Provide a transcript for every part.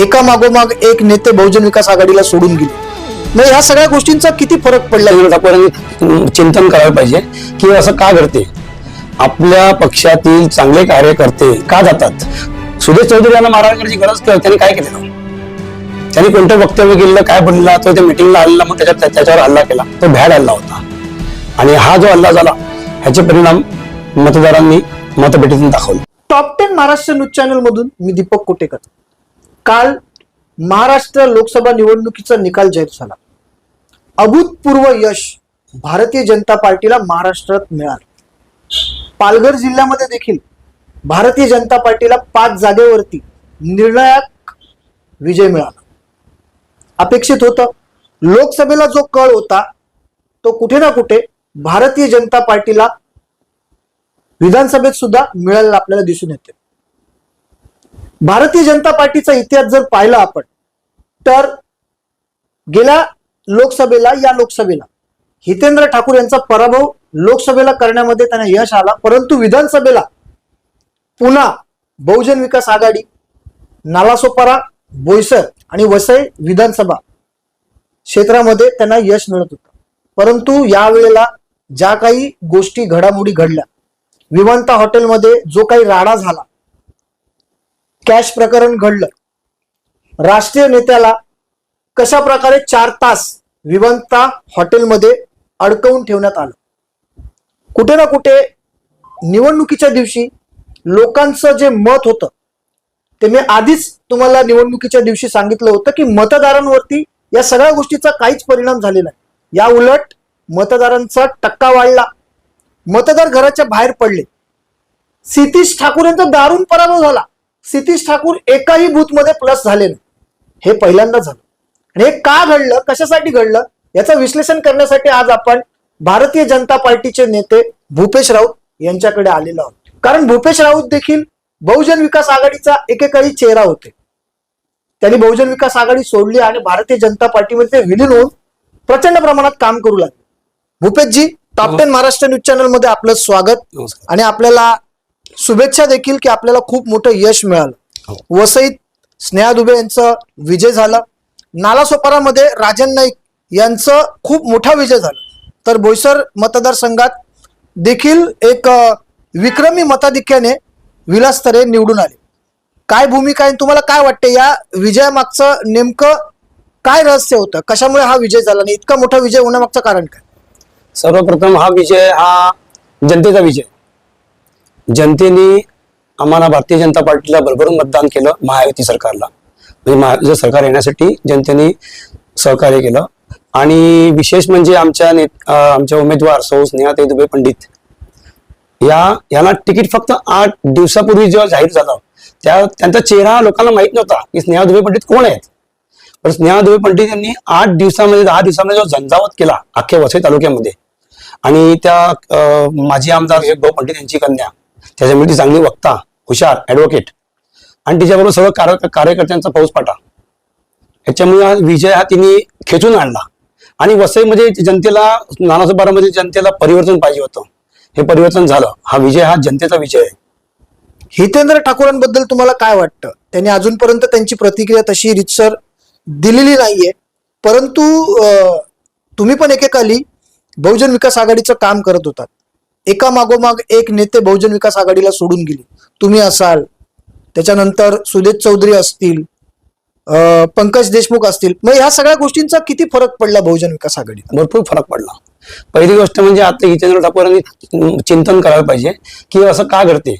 एका मागोमाग एक नेते बहुजन विकास आघाडीला सोडून गेले. मग ह्या सगळ्या गोष्टींचा किती फरक पडला? रवींद्र ठाकूरांनी चिंतन करायला पाहिजे. की असं का घडते? आपल्या पक्षातील चांगले कार्यकर्ते का जातात? सुदेश चौधरी यांना करण्याची गरज? त्यांनी काय केलेलं त्यांनी कोणतं वक्तव्य केलेलं काय बोलला तो त्या मिटिंगला आलेला मग त्याच्यात त्याच्यावर हल्ला केला. तो भॅड हल्ला होता. आणि हा जो हल्ला झाला ह्याचे परिणाम मतदारांनी मतपेटीतून दाखवले. Top ten Maharashtra news channel मधून मी दीपक कोटेकर. काल महाराष्ट्र लोकसभा निवडणुकीचा निकाल जाहीर झाला. अभूतपूर्व यश भारतीय जनता पार्टीला महाराष्ट्रात मिळालं. पालघर जिल्ह्यामध्ये देखील भारतीय जनता पार्टीला पाच जागेवरती निर्णायक विजय मिळाला. अपेक्षित होतं लोकसभेला जो कळ होता तो कुठे ना कुठे भारतीय जनता पार्टीला विधानसभेत सुद्धा मिळालेला आपल्याला दिसून येते भारतीय जनता पार्टीचा इतिहास जर पाहिला आपण तर गेल्या लोकसभेला या लोकसभेला. हितेंद्र ठाकूर यांचा पराभव लोकसभेला करण्यामध्ये त्यांना यश आला परंतु विधानसभेला पुन्हा बहुजन विकास आघाडी नालासोपारा बोईसर आणि वसई विधानसभा क्षेत्रामध्ये त्यांना यश मिळत होतं. परंतु यावेळेला ज्या काही गोष्टी घडामोडी घडल्या विमानता हॉटेलमध्ये जो काही राडा झाला कॅश प्रकरण घडलं राष्ट्रीय नेत्याला कशा प्रकारे चार तास विवंता हॉटेलमध्ये अडकवून ठेवण्यात आलं? कुठे ना कुठे निवडणुकीच्या दिवशी लोकांचं जे मत होतं ते मी आधीच तुम्हाला निवडणुकीच्या दिवशी सांगितलं होतं की मतदारांवरती या सगळ्या गोष्टीचा काहीच परिणाम झालेला नाही. या उलट मतदारांचा टक्का वाढला. मतदार घराच्या बाहेर पडले. सितीश ठाकूर यांचा दारुण पराभव झाला. सितीश ठाकूर एकाही बूथमध्ये प्लस झाले नाही. हे पहिल्यांदा झालं. आणि हे का घडलं? कशासाठी घडलं? याचं विश्लेषण करण्यासाठी आज आपण भारतीय जनता पार्टीचे नेते भूपेश राऊत यांच्याकडे आलेलो आहोत. कारण भूपेश राऊत देखील बहुजन विकास आघाडीचा एकेकाळी चेहरा होते. त्यांनी बहुजन विकास आघाडी सोडली आणि भारतीय जनता पार्टीमध्ये ते विलीन होऊन प्रचंड प्रमाणात काम करू लागले. Bhupeshji top ten Maharashtra news चॅनलमध्ये आपलं स्वागत आणि आपल्याला शुभेच्छा देखील की आपल्याला खूप मोठं यश मिळालं. वसईत स्नेहा दुबे यांचं विजय झाला. नालासोपारामध्ये राजन नाईक यांचं खूप मोठा विजय झाला. तर बोईसर मतदारसंघात देखील एक विक्रमी मताधिक्याने विलास तरे निवडून आले. काय भूमिका आहे तुम्हाला काय वाटते? या विजयामागचं नेमकं काय रहस्य होतं? कशामुळे हा विजय झाला आणि इतका मोठा विजय होण्यामागचं कारण काय? सर्वप्रथम हा विजय हा जनतेचा विजय. जनतेने आम्हाला भारतीय जनता पार्टीला भरभरून मतदान केलं महायुती सरकारला. म्हणजे महायुतीचं सरकार येण्यासाठी जनतेने सहकार्य केलं. आणि विशेष म्हणजे आमच्या नेत आमच्या उमेदवार सौ स्नेहाताई दुबे पंडित या याला तिकीट फक्त आठ दिवसापूर्वी जेव्हा जाहीर झालं त्या त्यांचा चेहरा लोकांना माहीत नव्हता की स्नेहा दुबे पंडित कोण आहेत. पण स्नेहा दुबे पंडित यांनी आठ दिवसामध्ये दहा दिवसामध्ये जो झंझावत केला अख्ख्या वसई तालुक्यामध्ये आणि त्या माजी आमदार विवेक भाऊ पंडित यांची कन्या त्याच्यामुळे ती चांगली वक्ता हुशार ऍडव्होकेट आणि तिच्याबरोबर सर्व कार्य कार्यकर्त्यांचा पाऊस याच्यामुळे हा विजय हा तिने खेचून आणला. आणि वसईमध्ये जनतेला नानासोबारामध्ये जनतेला परिवर्तन पाहिजे होतं. हे परिवर्तन झालं. हा विजय हा जनतेचा विजय आहे. हितेंद्र ठाकूरांबद्दल तुम्हाला काय वाटतं? त्यांनी अजूनपर्यंत त्यांची प्रतिक्रिया तशी रितसर दिलेली नाहीये. परंतु तुम्ही पण एकेकाली बहुजन विकास आघाडीचं काम करत होतात. एका मागोमाग एक नेते बहुजन विकास आघाडीला सोडून गेले. तुम्ही असाल त्याच्यानंतर सुदेश चौधरी असतील पंकज देशमुख असतील. मग ह्या सगळ्या गोष्टींचा किती फरक पडला बहुजन विकास आघाडी भरपूर फरक पडला. पहिली गोष्ट म्हणजे आता हितेंद्र ठाकूरांनी चिंतन करायला पाहिजे की असं का घडते?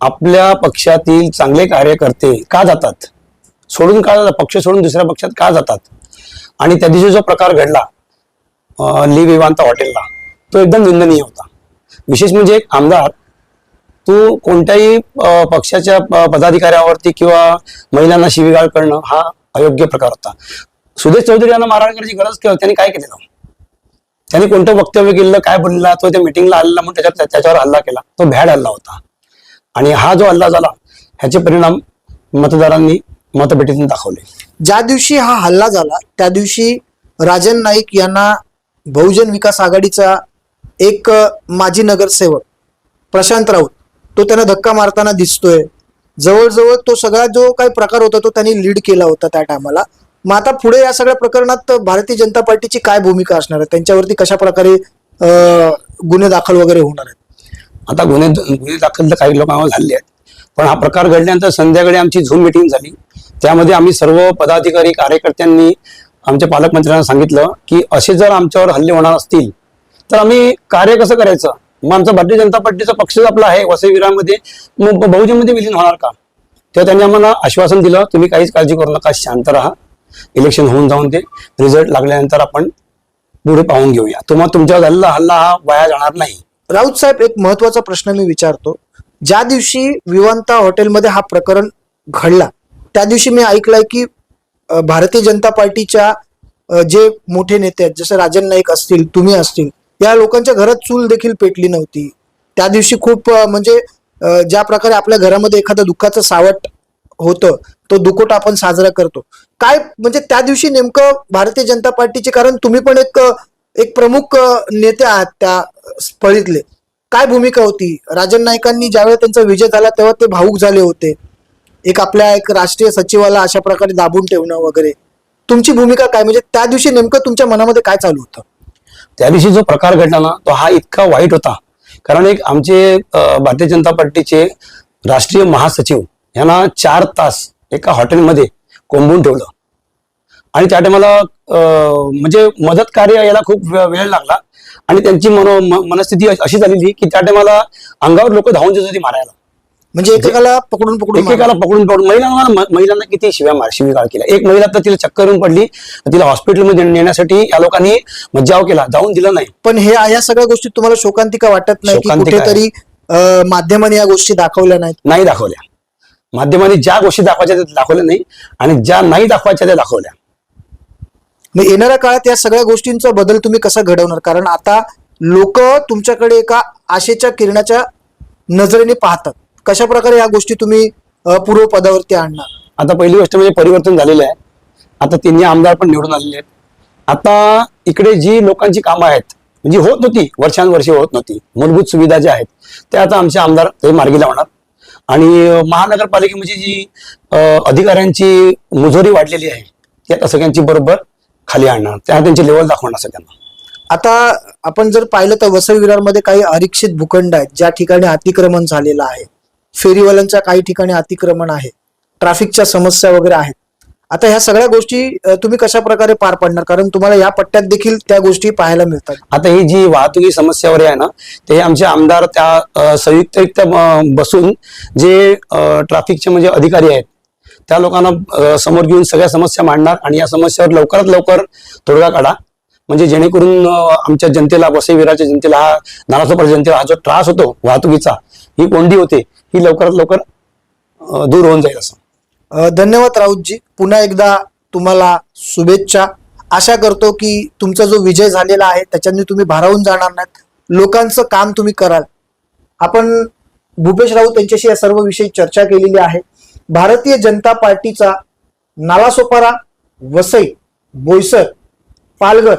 आपल्या पक्षातील चांगले कार्यकर्ते का जातात? सोडून का जातात? पक्ष सोडून दुसऱ्या पक्षात का जातात? आणि त्या दिवशी जो प्रकार घडला ली विवांता हॉटेलला तो एकदम निंदनीय होता. विशेष म्हणजे एक आमदार तू कोणत्याही पक्षाच्या पदाधिकाऱ्यावरती किंवा महिलांना शिवीगाळ करणं हा अयोग्य प्रकार होता. सुदेश चौधरी यांना मारहाण करण्याची गरज त्यांनी काय केलेलं? त्यांनी कोणतं वक्तव्य केलं काय बोलला तो त्या मिटिंगला आलेला म्हणून त्याच्यात त्याच्यावर हल्ला केला. तो भॅड हल्ला होता. आणि हा जो हल्ला झाला ह्याचे परिणाम मतदारांनी मतपेटीतून दाखवले. ज्या दिवशी हा हल्ला झाला त्या दिवशी राजन नाईक यांना बहुजन विकास आघाडीचा एक माजी नगरसेवक प्रशांत राऊत तो त्यांना धक्का मारताना दिसतोय. जवळजवळ तो सगळा जो काही प्रकार होता तो त्यांनी लीड केला होता त्या टायमाला मग आता पुढे या सगळ्या प्रकरणात भारतीय जनता पार्टीची काय भूमिका असणार आहे? त्यांच्यावरती कशा प्रकारे गुन्हे दाखल वगैरे होणार आहेत? आता गुन्हे गुन्हे दाखल तर काही लोकांवर झाले आहेत. पण हा प्रकार घडल्यानंतर संध्याकाळी आमची झूम मिटिंग झाली. त्यामध्ये आम्ही सर्व पदाधिकारी कार्यकर्त्यांनी आमच्या पालकमंत्र्यांना सांगितलं की असे जर आमच्यावर हल्ले होणार असतील तर आम्ही कार्य कसं करायचं? मग आमचा भारतीय जनता पार्टीचा पक्षच आपला आहे वसईविरामध्ये. मग बहुजनमध्ये विलीन होणार का? तेव्हा त्यांनी आम्हाला आश्वासन दिलं तुम्ही काहीच काळजी करू नका शांत राहा. इलेक्शन होऊन जाऊन ते रिझल्ट लागल्यानंतर आपण पुढे पाहून घेऊया. तुम्हाला तुमच्या झालेला हल्ला हा वाया जाणार नाही. राऊत साहेब एक महत्त्वाचा प्रश्न मी विचारतो. ज्या दिवशी विवांता हॉटेलमध्ये हा प्रकरण घडला त्या दिवशी मी ऐकलंय की भारतीय जनता पार्टीच्या जे मोठे नेते आहेत जसे राजन नाईक असतील तुम्ही असतील या लोकांच्या घरात चूल देखील पेटली नव्हती. त्या दिवशी खूप म्हणजे ज्या प्रकारे आपल्या घरामध्ये एखादं दुःखाचं सावट होतं तो दुकोटा आपण साजरा करतो. काय म्हणजे त्या दिवशी नेमकं भारतीय जनता पार्टीचे कारण तुम्ही पण एक एक प्रमुख नेते आहात त्या फळीतले. काय भूमिका होती? राजन नाईकांनी ज्यावेळेस त्यांचा विजय झाला तेव्हा ते भाऊक झाले होते. एक आपल्या एक राष्ट्रीय सचिवाला अशा प्रकारे दाबून ठेवणं वगैरे. तुमची भूमिका काय? म्हणजे त्या दिवशी नेमकं तुमच्या मनामध्ये काय चालू होतं? त्या दिवशी जो प्रकार घडला ना तो हा इतका वाईट होता. कारण एक आमचे भारतीय जनता पार्टीचे राष्ट्रीय महासचिव यांना चार तास एका हॉटेलमध्ये कोंबून ठेवलं. आणि त्या टायमाला म्हणजे मदत कार्य याला खूप वेळ लागला. आणि त्यांची मनो मनस्थिती अशी झालेली की त्या टायमाला अंगावर लोक धावून जात होती मारायला. म्हणजे एकेकाला पकडून पकडून एकेकाला पकडून पकडून महिलांना महिलांना किती शिव्या मार शिवीगाळ केल्या. एक महिला तर तिला चक्कर येऊन पडली. तिला हॉस्पिटलमध्ये नेण्यासाठी या लोकांनी मज्जाव केला. जाऊन दिलं नाही. पण हे या सगळ्या गोष्टी तुम्हाला शोकांतिका वाटत नाही की शोकांतिका आहे. कुठेतरी अ, माध्यमांनी या गोष्टी दाखवल्या नाहीत? नाही दाखवल्या. माध्यमांनी ज्या गोष्टी दाखवायच्या त्या दाखवल्या नाही आणि ज्या नाही दाखवायच्या त्या दाखवल्या. मग येणाऱ्या काळात या सगळ्या गोष्टींचा बदल तुम्ही कसा घडवणार? कारण आता लोक तुमच्याकडे एका आशेच्या किरणाच्या नजरेने पाहतात. कशा प्रकारे या गोष्टी तुम्ही अ, पूर्वपदावरती आणणार? आता पहिली गोष्ट म्हणजे परिवर्तन झालेलं आहे. आता तिन्ही आमदार पण निवडून आलेले आहेत. आता इकडे जी लोकांची कामं आहेत म्हणजे होत नव्हती वर्षानुवर्षे होत नव्हती मूलभूत सुविधा ज्या आहेत त्या आता आमचे आमदार ते मार्गी लावणार. आणि महानगरपालिकेमध्ये जी अं, अधिकाऱ्यांची मुजोरी वाढलेली आहे ती आता सगळ्यांची बरोबर खाली आणणार. त्या त्यांची लेवल दाखवणार सगळ्यांना. आता आपण जर पाहिलं तर वसई विरारमध्ये काही अरीक्षित भूखंड आहेत ज्या ठिकाणी अतिक्रमण झालेलं आहे. फेरीवाल्यांच्या काही ठिकाणी अतिक्रमण आहे. ट्रॅफिकच्या समस्या वगैरे आहेत. आता ह्या सगळ्या गोष्टी तुम्ही कशा प्रकारे पार पाडणार? कारण तुम्हाला या पट्ट्यात देखील त्या गोष्टी पाहायला मिळतात. आता ही जी वाहतुकी समस्यावर आहे ना ते आमचे आमदार त्या संयुक्तरित्या बसून जे ट्रॅफिकचे म्हणजे अधिकारी आहेत त्या लोकांना समोर घेऊन सगळ्या समस्या मांडणार आणि या समस्यावर लवकरात लवकर तोडगा काढा. म्हणजे जेणेकरून आमच्या जनतेला वसईविराच्या जनतेला हा नालासोपाच्या जनतेला हा जो त्रास होतो वाहतुकीचा ही कोंडी होते. ही लवकरात लवकर दूर होऊन जाईल असं. धन्यवाद राऊतजी. पुन्हा एकदा तुम्हाला शुभेच्छा. आशा करतो की तुमचा जो विजय झालेला आहे त्याच्याने तुम्ही भारावून जाणार नाहीत. लोकांचं काम तुम्ही कराल. आपण भूपेश राऊत यांच्याशी या सर्व विषयी चर्चा केलेली आहे. भारतीय जनता पार्टीचा नालासोपारा वसई बोईसर पालघर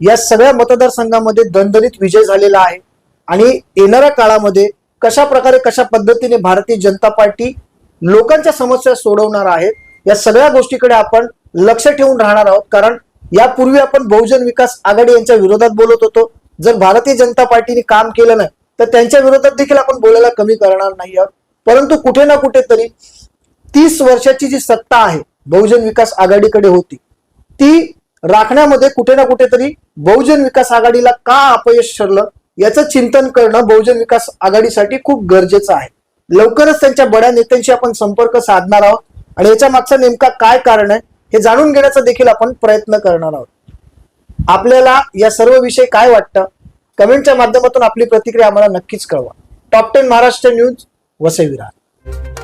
या सगळ्या मतदारसंघामध्ये दणदणीत विजय झालेला आहे. आणि येणाऱ्या काळामध्ये कशा प्रकारे कशा पद्धतीने भारतीय जनता पार्टी लोकांच्या समस्या सोडवणार आहे या सगळ्या गोष्टीकडे आपण लक्ष ठेवून राहणार आहोत. कारण यापूर्वी आपण बहुजन विकास आघाडी यांच्या विरोधात बोलत होतो. जर भारतीय जनता पार्टीने काम केलं नाही तर त्यांच्या विरोधात देखील आपण बोलायला कमी करणार नाही आहोत. परंतु कुठे ना कुठेतरी तीस वर्षाची जी सत्ता आहे बहुजन विकास आघाडीकडे होती ती राखण्यामध्ये कुठे ना कुठेतरी बहुजन विकास आघाडीला का अपयश ठरलं? याचं चिंतन करणं बहुजन विकास आघाडीसाठी खूप गरजेचं आहे. लवकरच त्यांच्या बड्या नेत्यांशी आपण संपर्क साधणार आहोत. आणि याच्या मागचं नेमका काय कारण आहे हे जाणून घेण्याचा देखील आपण प्रयत्न करणार आहोत. आपल्याला या सर्व विषय काय वाटतं कमेंटच्या माध्यमातून आपली प्रतिक्रिया आम्हाला नक्कीच कळवा. Top ten Maharashtra news Vasai Virar